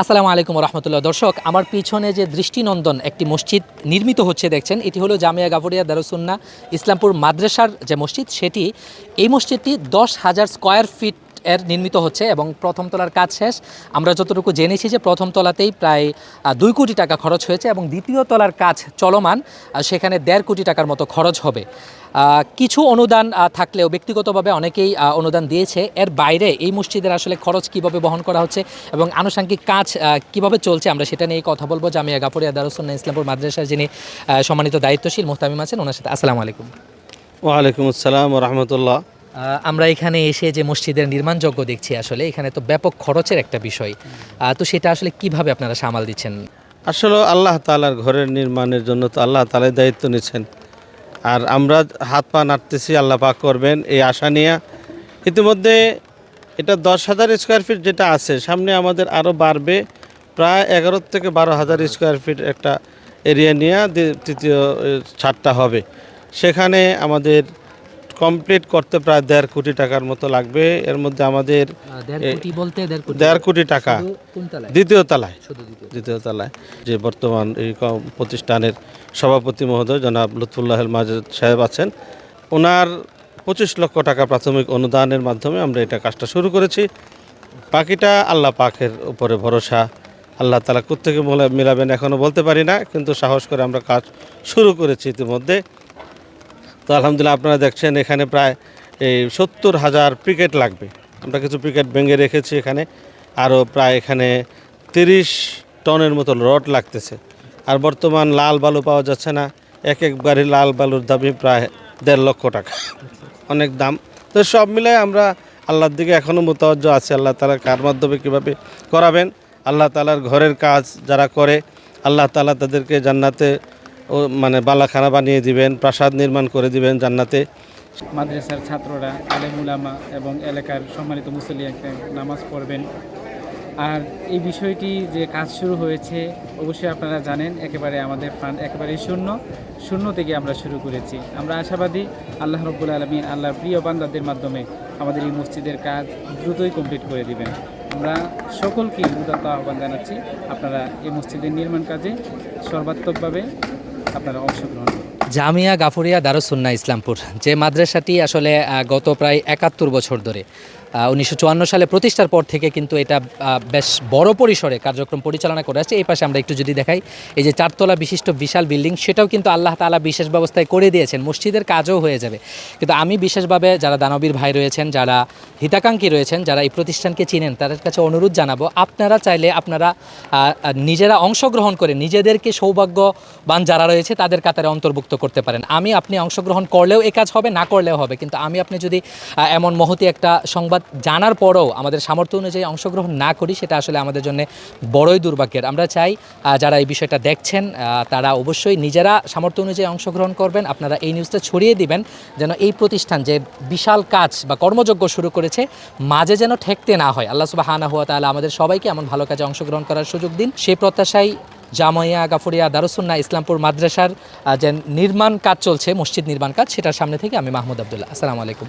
আসসালামু আলাইকুম রহমতুল্লাহ। দর্শক, আমার পিছনে যে দৃষ্টিনন্দন একটি মসজিদ নির্মিত হচ্ছে, দেখছেন, এটি হলো জামিয়া গাফরিয়া দারুসুন্না ইসলামপুর মাদ্রাসার যে মসজিদ, সেটি এই মসজিদটি দশ হাজার স্কোয়ার ফিট এর নির্মিত হচ্ছে এবং প্রথম তলার কাজ শেষ। আমরা যতটুকু জেনেছি যে প্রথম তলাতেই প্রায় দুই কোটি টাকা খরচ হয়েছে এবং দ্বিতীয় তলার কাজ চলমান সেখানে দেড় কোটি টাকার মতো খরচ হবে। কিছু অনুদান থাকলেও ব্যক্তিগতভাবে অনেকেই অনুদান দিয়েছে। এর বাইরে এই মসজিদের আসলে খরচ কীভাবে বহন করা হচ্ছে এবং আনুষঙ্গিক কাজ কীভাবে চলছে আমরা সেটা নিয়ে কথা বলব। জামিয়া গাফরিয়া দারুসুন্না ইসলামপুর মাদ্রাসার যিনি সম্মানিত দায়িত্বশীল মোহতামিম আছেন, ওনার সাথে। আসসালামু আলাইকুম। ওয়ালাইকুম আসসালাম রহমতুল্লাহ। আমরা এখানে এসে যে মসজিদের নির্মাণযোগ্য দেখছি আসলে এখানে তো ব্যাপক খরচের একটা বিষয়। তো সেটা আসলে কীভাবে আপনারা সামাল দিচ্ছেন? আসলে আল্লাহ তালার ঘরের নির্মাণের জন্য তো আল্লাহ তালাই দায়িত্ব নিচ্ছেন। আর আমরা হাত পা নাড়তেছি আল্লাহ পাক করবেন এই আশা নিয়ে। ইতিমধ্যে এটা দশ হাজার স্কোয়ার ফিট যেটা আছে সামনে আমাদের আরও বাড়বে প্রায় এগারো থেকে বারো হাজার স্কোয়ার ফিট একটা এরিয়া নিয়ে তৃতীয় এ, ছাদটা হবে। সেখানে আমাদের কমপ্লিট করতে প্রায় দেড় কোটি টাকার মতো লাগবে। এর মধ্যে আমাদের দেড় কোটি বলতে দেড় কোটি। টাকা? দ্বিতীয় তলায়। দ্বিতীয় তলায়। যে বর্তমান এই প্রতিষ্ঠানের সভাপতি মহোদয় জনাব লুৎফুল্লাহ মাজেদ সাহেব আছেন ওনার পঁচিশ লক্ষ টাকা প্রাথমিক অনুদানের মাধ্যমে আমরা এটা কাজটা শুরু করেছি। বাকিটা আল্লাহ পাকের উপরে ভরসা। আল্লাহ তালা কোথেকে মিলাবেন এখনও বলতে পারি না কিন্তু সাহস করে আমরা কাজ শুরু করেছি ইতিমধ্যে। তো আলহামদুলিল্লাহ আপনারা দেখছেন এখানে প্রায় এই সত্তর হাজার প্রিকেট লাগবে। আমরা কিছু প্রিকেট ভেঙে রেখেছি এখানে। আরও প্রায় এখানে তিরিশ টনের মতো রড লাগতেছে। আর বর্তমান লাল বালু পাওয়া যাচ্ছে না। এক এক গাড়ি লাল বালুর দাবি প্রায় দেড় লক্ষ টাকা। অনেক দাম। তো সব মিলাই আমরা আল্লাহর দিকে এখনও মোতাবজ্জ আছে। আল্লাহ তালা কার মাধ্যমে কীভাবে করাবেন? আল্লাহ তালার ঘরের কাজ যারা করে, আল্লাহ তালা তাদেরকে জান্নাতে ও মানে বালাখানা বানিয়ে দিবেন, প্রাসাদ নির্মাণ করে দিবেন জান্নাতে। মাদ্রাসার ছাত্ররা আলেমুলামা এবং এলাকার সম্মানিত একটা নামাজ পড়বেন। আর এই বিষয়টি যে কাজ শুরু হয়েছে, অবশ্যই আপনারা জানেন, একেবারে আমাদের ফান্ড একেবারে শূন্য। শূন্য থেকে আমরা শুরু করেছি। আমরা আশাবাদী, আল্লাহ রব্বুল আলমিন আল্লাহর প্রিয় বান্দাদের মাধ্যমে আমাদের এই মসজিদের কাজ দ্রুতই কমপ্লিট করে দিবেন। আমরা সকলকে উদাত্ত আহ্বান জানাচ্ছি, আপনারা এই মসজিদের নির্মাণ কাজে সর্বাত্মকভাবে জামিয়া গাফুরিয়া দারুসুন্না ইসলামপুর যে মাদ্রাসাটি আসলে গত প্রায় একাত্তর বছর ধরে উনিশশো চুয়ান্ন সালে প্রতিষ্ঠার পর থেকে কিন্তু এটা বেশ বড় পরিসরে কার্যক্রম পরিচালনা করে আসছে। এই পাশে আমরা একটু যদি দেখাই, এই যে চারতলা বিশিষ্ট বিশাল বিল্ডিং, সেটাও কিন্তু আল্লাহ তালা বিশেষ ব্যবস্থায় করে দিয়েছেন। মসজিদের কাজও হয়ে যাবে। কিন্তু আমি বিশেষভাবে যারা দানবীর ভাই রয়েছেন, যারা হিতাকাঙ্ক্ষী রয়েছেন, যারা এই প্রতিষ্ঠানকে চিনেন, তাদের কাছে অনুরোধ জানাব, আপনারা চাইলে আপনারা নিজেরা অংশগ্রহণ করে, নিজেদেরকে সৌভাগ্যবান যারা রয়েছে, তাদের কাতারে অন্তর্ভুক্ত করতে পারেন। আমি, আপনি অংশগ্রহণ করলেও এ কাজ হবে, না করলেও হবে। কিন্তু আমি, আপনি যদি এমন মহতি একটা সংবাদ জানার পরেও আমাদের সামর্থ্য অনুযায়ী অংশগ্রহণ না করি, সেটা আসলে আমাদের জন্য বড়ই দুর্ভাগ্যের। আমরা চাই যারা এই বিষয়টা দেখছেন তারা অবশ্যই নিজেরা সামর্থ্য অনুযায়ী অংশগ্রহণ করবেন। আপনারা এই নিউজটা ছড়িয়ে দিবেন যেন এই প্রতিষ্ঠান যে বিশাল কাজ বা কর্মযজ্ঞ শুরু করেছে, মাঝে যেন ঠেকতে না হয়। আল্লাহ সুবাহ হানা হুয়া তাহলে আমাদের সবাইকে এমন ভালো কাজে অংশগ্রহণ করার সুযোগ দিন। সেই প্রত্যাশায় জামাইয়া গাফুরিয়া দারুসুন্না ইসলামপুর মাদ্রাসার যে নির্মাণ কাজ চলছে, মসজিদ নির্মাণ কাজ, সেটার সামনে থেকে আমি মাহমুদ আবদুল্লাহ। আসসালামু আলাইকুম।